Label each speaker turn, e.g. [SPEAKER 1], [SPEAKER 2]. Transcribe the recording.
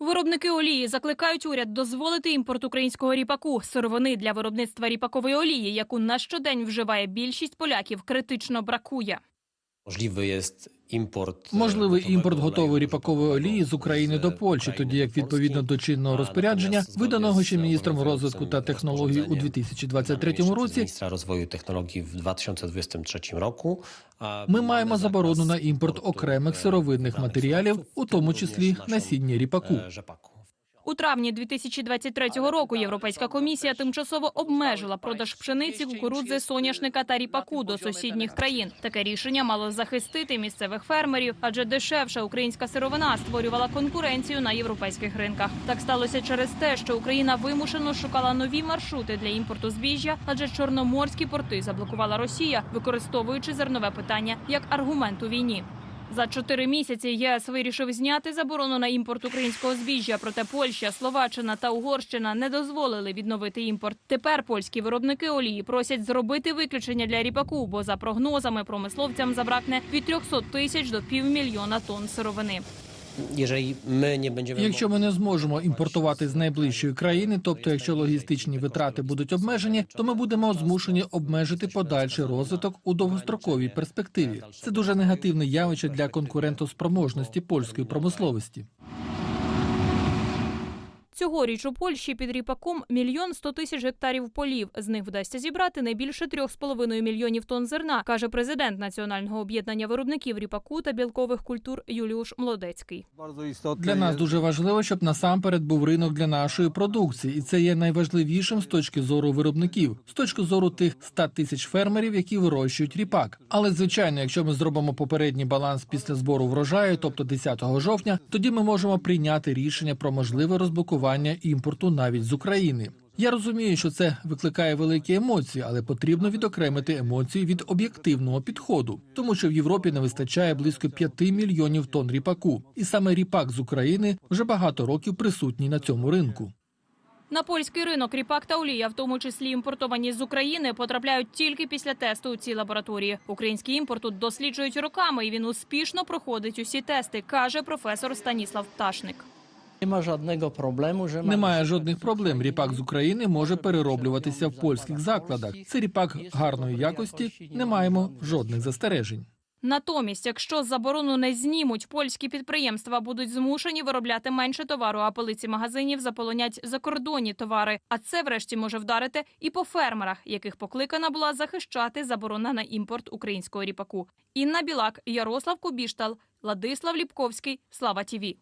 [SPEAKER 1] Виробники олії закликають уряд дозволити імпорт українського ріпаку. Сировини для виробництва ріпакової олії, яку на щодень вживає більшість поляків, критично бракує.
[SPEAKER 2] Możliwy jest import. e,
[SPEAKER 3] Можливий імпорт готової ріпакової олії з України до Польщі, тоді як відповідно до чинного розпорядження, виданого ще міністром розвитку та технологій у 2023 році,
[SPEAKER 2] Міністра розвою технологій в 2023 року.
[SPEAKER 3] ми маємо заборону на імпорт окремих
[SPEAKER 2] е,
[SPEAKER 3] сировинних матеріалів, у тому числі насіння ріпаку.
[SPEAKER 1] У травні 2023 року Європейська комісія тимчасово обмежила продаж пшениці, кукурудзи, соняшника та ріпаку до сусідніх країн. Таке рішення мало захистити місцевих фермерів, адже дешевша українська сировина створювала конкуренцію на європейських ринках. Так сталося через те, що Україна вимушено шукала нові маршрути для імпорту збіжжя, адже чорноморські порти заблокувала Росія, використовуючи зернове питання як аргумент у війні. За чотири місяці ЄС вирішив зняти заборону на імпорт українського збіжжя. Проте Польща, Словаччина та Угорщина не дозволили відновити імпорт. Тепер польські виробники олії просять зробити виключення для ріпаку, бо за прогнозами промисловцям забракне від 300 тисяч до півмільйона тонн сировини.
[SPEAKER 3] Якщо ми не зможемо імпортувати з найближчої країни, тобто якщо логістичні витрати будуть обмежені, то ми будемо змушені обмежити подальший розвиток у довгостроковій перспективі. Це дуже негативне явище для конкурентоспроможності польської промисловості.
[SPEAKER 1] Цьогоріч у Польщі під ріпаком мільйон сто тисяч гектарів полів. З них вдасться зібрати не більше трьох з половиною мільйонів тонн зерна, каже президент Національного об'єднання виробників ріпаку та білкових культур Юліуш Млодецький.
[SPEAKER 3] Для нас дуже важливо, щоб насамперед був ринок для нашої продукції, і це є найважливішим з точки зору виробників, з точки зору тих 100 тисяч фермерів, які вирощують ріпак. Але звичайно, якщо ми зробимо попередній баланс після збору врожаю, тобто 10 жовтня, тоді ми можемо прийняти рішення про можливе розблокування імпорту навіть з України. Я розумію, що це викликає великі емоції, але потрібно відокремити емоції від об'єктивного підходу, тому що в Європі не вистачає близько 5 мільйонів тонн ріпаку, і саме ріпак з України вже багато років присутній на цьому ринку.
[SPEAKER 1] На польський ринок ріпак та олія, в тому числі імпортовані з України, потрапляють тільки після тесту у цій лабораторії. Український імпорт тут досліджують роками, і він успішно проходить усі тести, каже професор Станіслав Пташник.
[SPEAKER 4] Ma żadnego problemu,
[SPEAKER 3] Немає жодних проблем. Ріпак з України може перероблюватися в польських закладах. Це ріпак гарної якості. Не маємо жодних застережень.
[SPEAKER 1] Натомість, якщо заборону не знімуть, польські підприємства будуть змушені виробляти менше товару, а полиці магазинів заполонять закордонні товари. А це, врешті, може вдарити і по фермерах, яких покликана була захищати заборона на імпорт українського ріпаку. Інна Білак, Ярослав Кубіштал, Ладислав Ліпковський, Слава Тіві.